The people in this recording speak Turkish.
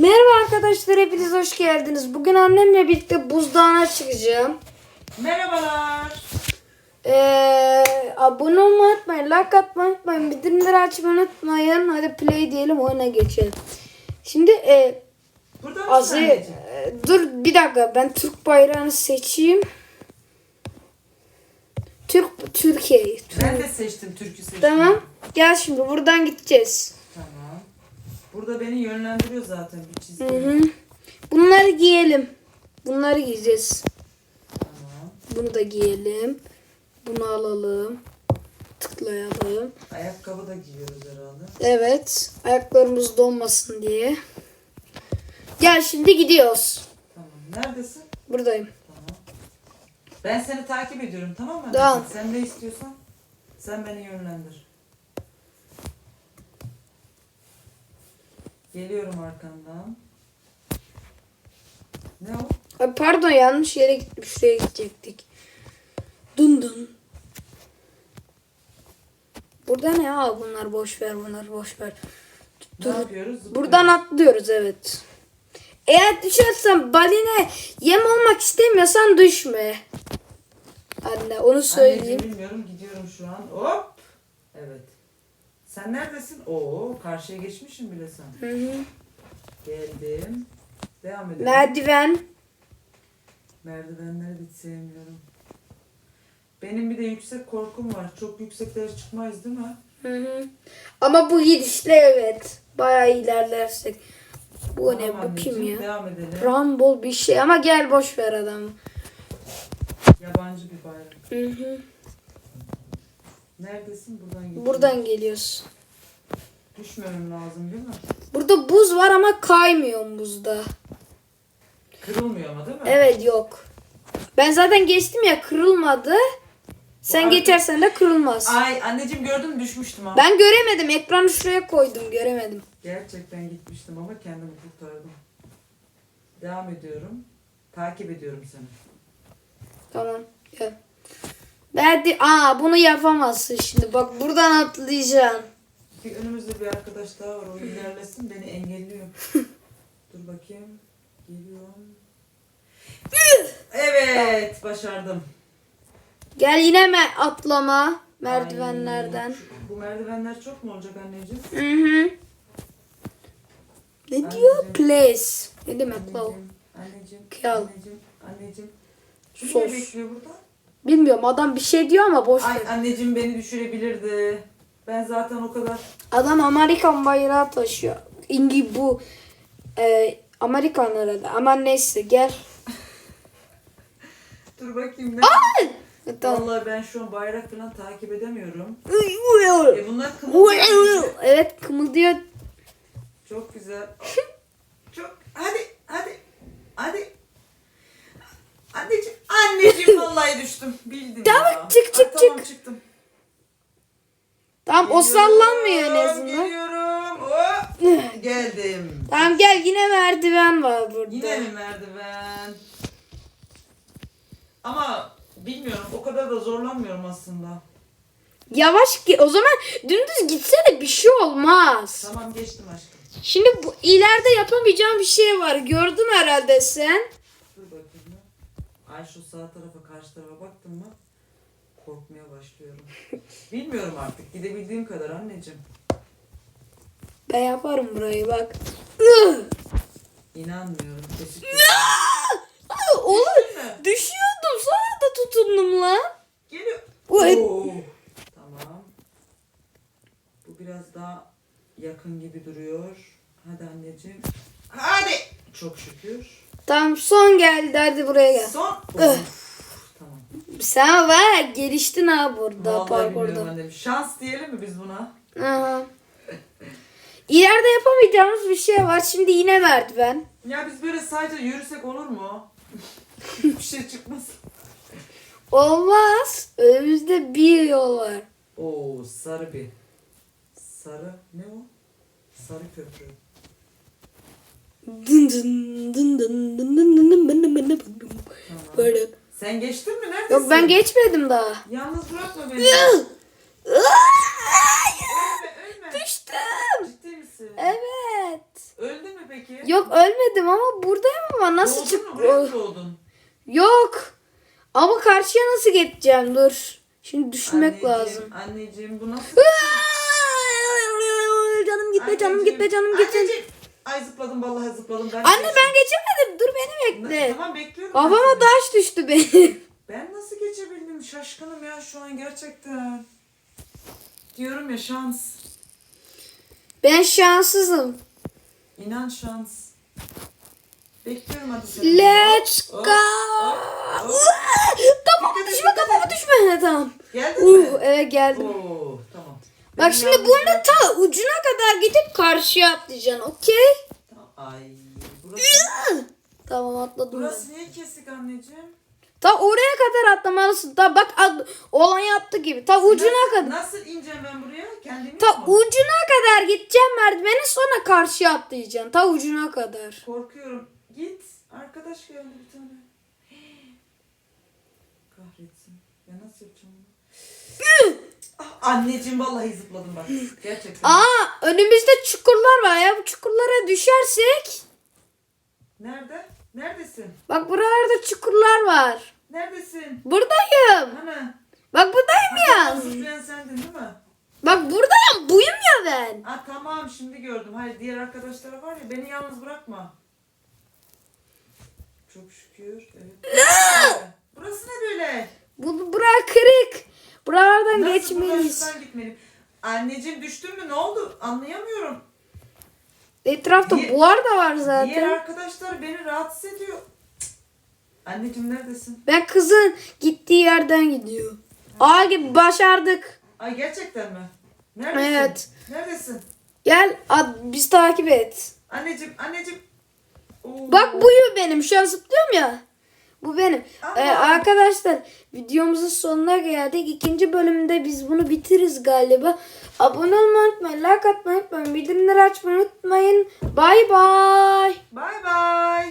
Merhaba arkadaşlar hepiniz hoş geldiniz. Bugün annemle birlikte buzdağına çıkacağım. Merhabalar. Ee, abone olmayı unutmayın, like atmayı unutmayın, bildirimleri açmayı unutmayın. Hadi play diyelim oyuna geçelim. Şimdi e, Burada Azı, e, dur bir dakika ben Türk bayrağını seçeyim. Türk Türkiye. Ben de seçtim, türkü seçtim. Tamam. Gel şimdi buradan gideceğiz. Burada beni yönlendiriyor zaten bir çizgi. Hı hı. Bunları giyelim. Bunları giyeceğiz. Tamam. Bunu da giyelim. Bunu alalım. Tıklayalım. Ayakkabı da giyiyoruz herhalde. Evet. Ayaklarımız donmasın diye. Gel şimdi gidiyoruz. Tamam. Neredesin? Buradayım. Tamam. Ben seni takip ediyorum tamam mı? Tamam. Sen ne istiyorsan sen beni yönlendir. Geliyorum arkandan. Ne o? Ay pardon yanlış yere gittim. Şuraya gidecektik. Dun dun. Burada ne ya? Bunlar boş ver, bunlar boş ver. Ne Dur. yapıyoruz? Zıplıyoruz. Buradan atlıyoruz evet. Eğer düşersen baline yem olmak istemiyorsan düşme. Anne onu söyleyeyim. Anneciğim bilmiyorum gidiyorum şu an. Hop. Evet. Sen neredesin? Oo karşıya geçmişim bile sen. Hı hı. Geldim. Devam edelim. Merdiven. Merdivenleri hiç sevmiyorum. Benim bir de yüksek korkum var. Çok yükseklere çıkmayız değil mi? Hı hı. Ama bu gidişle evet. Bayağı ilerlersek. Bu ne Tamam bu kim ya? Devam edelim. Rumble bir şey ama gel boş ver adamı. Yabancı bir bayrak. Hı hı. Neredesin? Buradan gidiyorum. Buradan geliyoruz. Düşmemem lazım değil mi? Burada buz var ama kaymıyor buzda. Kırılmıyor ama değil mi? Evet yok. Ben zaten geçtim ya kırılmadı. Sen arka- geçersen de kırılmaz. Ay anneciğim gördün mü düşmüştüm ama. Ben göremedim. Ekranı şuraya koydum. Göremedim. Gerçekten gitmiştim ama kendimi kurtardım. Devam ediyorum. Takip ediyorum seni. Tamam. Gel. Verdi. Aa bunu yapamazsın şimdi. Bak buradan atlayacaksın. Bir önümüzde bir arkadaş daha var. O ilerlesin beni engelliyor. Dur bakayım. Geliyorum. evet başardım. Gel yine mi atlama merdivenlerden. Ay, bu merdivenler çok mu olacak anneciğim? Hı hı. Ne diyor? Anneciğim. Place. Ne demek la o? Anneciğim, anneciğim, Kral. anneciğim, anneciğim. Kim Sos. bekliyor burada? Bilmiyorum adam bir şey diyor ama boş Ay ver. anneciğim beni düşürebilirdi. Ben zaten o kadar Adam Amerikan bayrağı taşıyor. İngi bu e, Amerikan herhalde. Ama neyse gel. Dur bakayım ne? Tamam. Vallahi ben şu an bayrak falan takip edemiyorum. evet E bunlar kımıldıyor. kımıldıyor. Çok güzel. Çok. Hadi, hadi, hadi. Anneciğim, anneciğim vallahi düştüm. Bildim Tamam, ya. çık, çık, Ay, tamam, çık. çıktım. Tamam o sallanmıyor en azından. Geliyorum. Hop, geldim. Tamam gel yine merdiven var burada. Yine mi merdiven? Ama bilmiyorum o kadar da zorlanmıyorum aslında. Yavaş ki o zaman dümdüz gitsene bir şey olmaz. Tamam geçtim aşkım. Şimdi bu ileride yapamayacağım bir şey var. Gördün herhalde sen. Ay şu sağ tarafa karşı tarafa baktım mı korkmaya başlıyorum. Bilmiyorum artık gidebildiğim kadar anneciğim. Ben yaparım burayı bak. İnanmıyorum. Teşekkür Oğlum düşüyordum sonra da tutundum lan. Geliyor. Oy. Oo. Tamam. Bu biraz daha yakın gibi duruyor. Hadi anneciğim. Hadi. Çok şükür. Tamam son geldi hadi buraya gel. Son. Tamam. Sen var geliştin ha burada Vallahi parkurda. annem. Şans diyelim mi biz buna? Aha. İleride yapamayacağımız bir şey var. Şimdi yine merdiven. Ya biz böyle sadece yürüsek olur mu? bir şey çıkmaz. Olmaz. Önümüzde bir yol var. Oo sarı bir. Sarı ne o? Sarı köprü. Dın dın dın dın dın dın dın dın dın dın dın. Böyle. Sen geçtin mi? Neredesin? Yok ben geçmedim daha. Yalnız bırakma beni. Ölme ölme. Düştüm. Ciddi misin? Evet. Öldün mü peki? Yok ölmedim ama buradayım ama nasıl Doğdun çık... mu? Buraya mı doğdun? Yok. Ama karşıya nasıl geçeceğim? Dur. Şimdi düşmek Anneciğim, lazım. Anneciğim bu nasıl? canım gitme canım gitme canım gitme. Anneciğim. Zıpladım vallahi zıpladım. Ben Anne ben geçemedim. Dur beni Ne- bekle. Tamam bekliyorum. ben Kafama seni. taş düştü benim. Ben nasıl geçebildim? Şaşkınım ya şu an gerçekten. Diyorum ya şans. Ben şanssızım. İnan şans. Bekliyorum hadi seni. Let's go. Kafama düşme kafama düşme. He, Tamam. Geldin Uh, mi? evet geldim. Oo, tamam. Bak şimdi bunu bırak- ta ucuna kadar gidip karşıya atlayacaksın. Okey? Ay burası, Tamam atladım burası niye kesik anneciğim? Ta oraya kadar atlamalısın. Ta bak ad, olan yaptı gibi. Ta ucuna nasıl, kadar. Nasıl ineceğim ben buraya? Kendim Ta mu? ucuna kadar gideceğim merdiveni sonra karşıya atlayacaksın. Ta ucuna kadar. Korkuyorum. Git. Arkadaş geldi bir tane. Kahretsin. Ya nasıl yapacağım bunu? Anneciğim vallahi zıpladım bak. Gerçekten. Aa önümüzde çukurlar var ya. Bu çukurlara düşersek. Nerede? Neredesin? Bak buralarda çukurlar var. Neredesin? Buradayım. Hani? Bak buradayım ya. Zıplayan sendin değil mi? Bak buradayım. Buyum ya ben. Aa tamam şimdi gördüm. Hayır diğer arkadaşlar var ya beni yalnız bırakma. Çok şükür. Evet. Burası ne böyle? Bu, bura kırık. Buralardan Nasıl geçmeliyiz. buradan gitmeliyim? Anneciğim düştün mü? Ne oldu? Anlayamıyorum. Etrafta Diğer- buhar da var Diğer zaten. arkadaşlar beni rahatsız ediyor. Cık. Anneciğim neredesin? Ben kızın gittiği yerden gidiyor. Aa gibi başardık. Ay gerçekten mi? Neredesin? Evet. Neredesin? Gel ad, biz takip et. Anneciğim, anneciğim. Oo. Bak buyu benim. Şu an zıplıyorum ya. Bu benim. Ee, arkadaşlar videomuzun sonuna geldik. İkinci bölümde biz bunu bitiririz galiba. Abone olmayı unutmayın. Like atmayı unutmayın. Bildirimleri açmayı unutmayın. Bay bay. Bay bay.